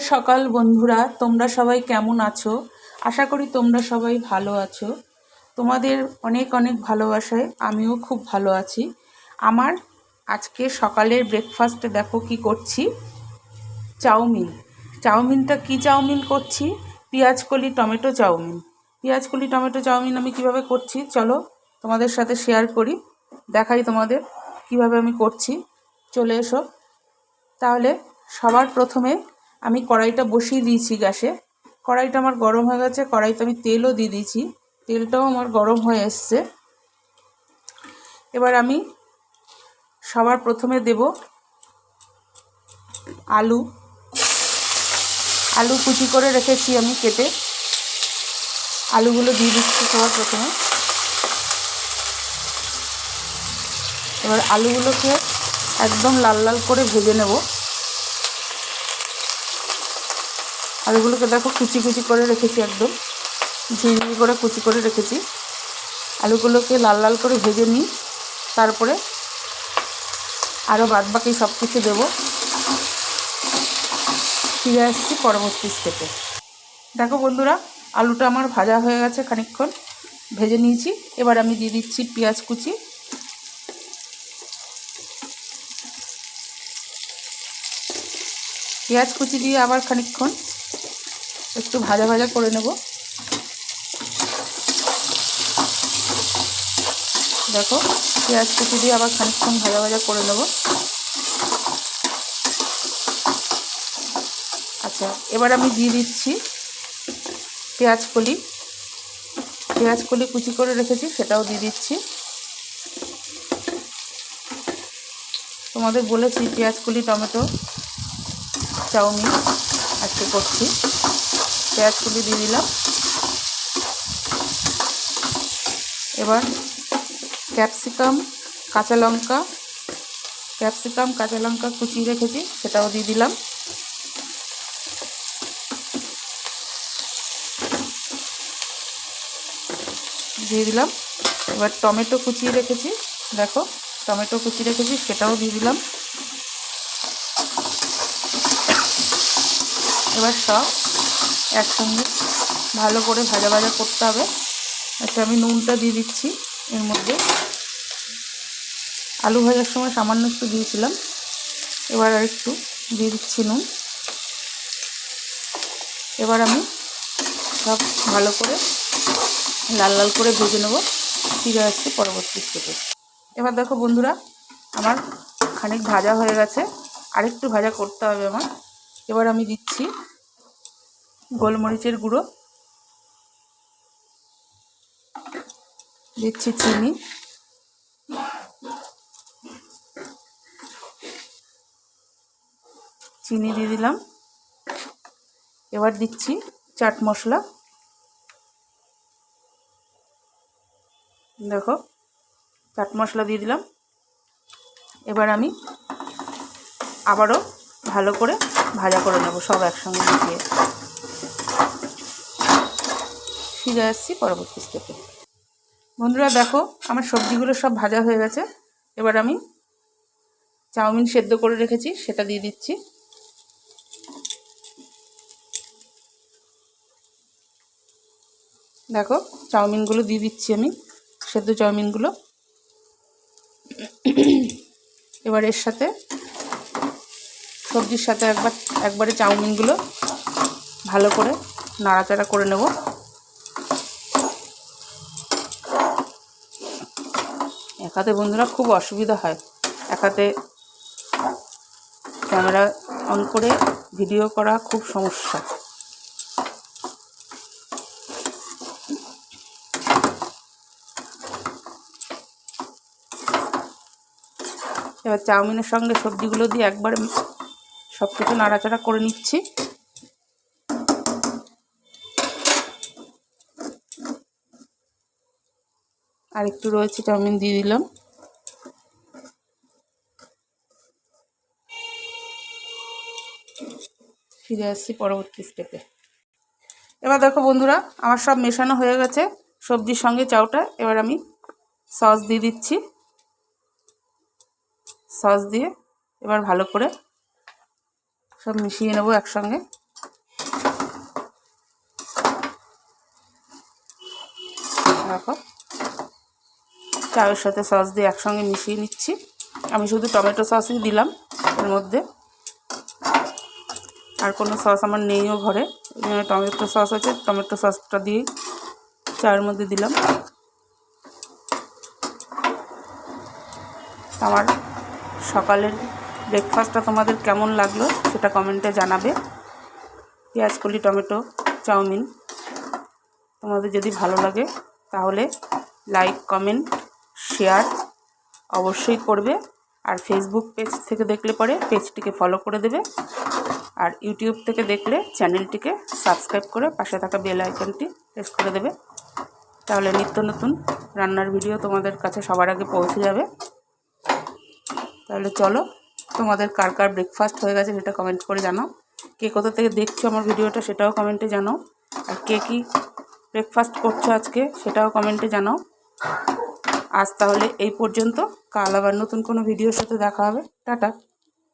সকাল বন্ধুরা, তোমরা সবাই কেমন আছো? আশা করি তোমরা সবাই ভালো আছো। তোমাদের অনেক অনেক ভালোবাসায় আমিও খুব ভালো আছি। আমার আজকে সকালের ব্রেকফাস্টে দেখো কি করছি। চাউমিন। চাউমিনটা কি চাউমিন করছি? পেঁয়াজকলি টমেটো চাউমিন। পেঁয়াজকলি টমেটো চাউমিন আমি কীভাবে করছি? চলো তোমাদের সাথে শেয়ার করি। দেখাই তোমাদের কীভাবে আমি করছি। চলে এসো। তাহলে সবার প্রথমে আমি কড়াইটা বসিয়ে দিয়েছি গ্যাসে। কড়াইটা আমার গরম হয়ে গেছে, কড়াইতে আমি তেলও দিয়ে দিয়েছি। তেলটাও আমার গরম হয়ে এসছে। এবার আমি সবার প্রথমে দেব আলু। আলু কুচি করে রেখেছি আমি কেটে। আলুগুলো দিয়ে দিচ্ছি সবার প্রথমে। এবার আলুগুলোকে একদম লাল লাল করে ভেজে নেব। আলুগুলোকে দেখো কুচি কুচি করে রেখেছি একদম। ঝিঝি করে কুচি করে রেখেছি। আলুগুলোকে লাল লাল করে ভেজে নিই। তারপরে আরও বাদ বাকি সব কিছু দেবো। ফিরে আসছি পরবর্তী স্টেপে দেখো বন্ধুরা, আলুটা আমার ভাজা হয়ে গেছে খানিকক্ষণ। ভেজে নিয়েছি। এবার আমি দিয়ে দিচ্ছি পেঁয়াজ কুচি। পেঁয়াজ কুচি দিয়ে আবার খানিকক্ষণ একটু ভাজা ভাজা করে নেব। দেখো, পেঁয়াজ কুচি দিয়ে আবার খানিকক্ষণ ভাজা ভাজা করে নেব। আচ্ছা এবার আমি দিয়ে দিচ্ছি পেঁয়াজ কলি। পেঁয়াজ কলি কুচি করে রেখেছি, সেটাও দিয়ে দিচ্ছি। তোমাদের বলেছি পেঁয়াজ কলি, টমেটো, চাউমিন আজকে করছি। পেঁয়াজ কুলি দিয়ে দিলাম। এবার ক্যাপসিকাম, কাঁচা লঙ্কা, ক্যাপসিকাম, কাঁচা লঙ্কা কুচিয়ে রেখেছি, সেটাও দিয়ে দিলাম। দিয়ে দিলাম। এবার টমেটো কুচিয়ে রেখেছি, দেখো, টমেটো কুচিয়ে রেখেছি, সেটাও দিয়ে দিলাম। এবার সব একসঙ্গে ভালো করে ভাজা ভাজা করতে হবে। আচ্ছা আমি নুনটা দিয়ে দিচ্ছি এর মধ্যে। আলু ভাজার সময় সামান্য একটু দিয়েছিলাম। এবার আর একটু দিয়ে দিচ্ছি নুন। এবার আমি সব ভালো করে লাল লাল করে ভেজে নেব। ফিরে আসছি পরবর্তী স্টেপে। এবার দেখো বন্ধুরা, আমার খানিক ভাজা হয়ে গেছে। আরেকটু ভাজা করতে হবে আমার। এবার আমি দিচ্ছি গোলমরিচের গুঁড়ো। দিচ্ছি চিনি। চিনি দিয়ে দিলাম। এবার দিচ্ছি চাট মশলা। দেখো, চাট মশলা দিয়ে দিলাম। এবার আমি আবারও ভালো করে ভাজা করে নেব সব একসঙ্গে মিশিয়ে। ফিরে আসছি পরবর্তী স্টেপে বন্ধুরা দেখো, আমার সবজিগুলো সব ভাজা হয়ে গেছে। এবার আমি চাউমিন সেদ্ধ করে রেখেছি, সেটা দিয়ে দিচ্ছি। দেখো, চাউমিনগুলো দিয়ে দিচ্ছি আমি, সেদ্ধ চাউমিনগুলো। এবার এর সাথে সবজির সাথে একবার একবারে চাউমিনগুলো ভালো করে নাড়াচাড়া করে নেব। এক হাতে বন্ধুরা খুব অসুবিধা হয়। এক হাতে ক্যামেরা অন করে ভিডিও করা খুব সমস্যা। এবার চাউমিনের সঙ্গে সবজিগুলো দিয়ে একবার সব কিছু নাড়াচাড়া করে নিচ্ছি। আর একটু রয়েছে এটা আমি দিয়ে দিলাম। ফিরে আসছি পরবর্তী স্টেপে এবার দেখো বন্ধুরা, আমার সব মেশানো হয়ে গেছে। সবজির সঙ্গে চাউটা এবার আমি সস দিয়ে দিচ্ছি। সস দিয়ে এবার ভালো করে সব মিশিয়ে নেব একসঙ্গে। রাখো চায়ের সাথে সস দিয়ে একসঙ্গে মিশিয়ে নিচ্ছি। আমি শুধু টমেটো সসই দিলাম এর মধ্যে। আর কোনো সস আমার নেইও ঘরে। টমেটো সস আছে, টমেটো সসটা দিয়ে চায়ের মধ্যে দিলাম। আমার সকালের ব্রেকফাস্টটা তোমাদের কেমন লাগল সেটা কমেন্টে জানাবে। পেঁয়াজ, কলি, টমেটো, চাউমিন। তোমাদের যদি ভালো লাগে তাহলে লাইক কমেন্ট শেয়ার অবশ্যই করবে। আর ফেসবুক পেজ থেকে দেখলে পরে পেজটিকে ফলো করে দেবে। আর ইউটিউব থেকে দেখলে চ্যানেলটিকে সাবস্ক্রাইব করে পাশে থাকা বেল আইকনটি প্রেস করে দেবে। তাহলে নিত্য নতুন রান্নার ভিডিও তোমাদের কাছে সবার আগে পৌঁছে যাবে। তাহলে চলো, তোমাদের কার কার ব্রেকফাস্ট হয়ে গেছে সেটা কমেন্ট করে জানাও। কে কোথা থেকে দেখছ আমার ভিডিওটা সেটাও কমেন্টে জানাও। আর কে কী ব্রেকফাস্ট করছ আজকে সেটাও কমেন্টে জানাও। আজ তাহলে এই পর্যন্ত। কাল আবার নতুন কোনো ভিডিওর সাথে দেখা হবে। টাটা।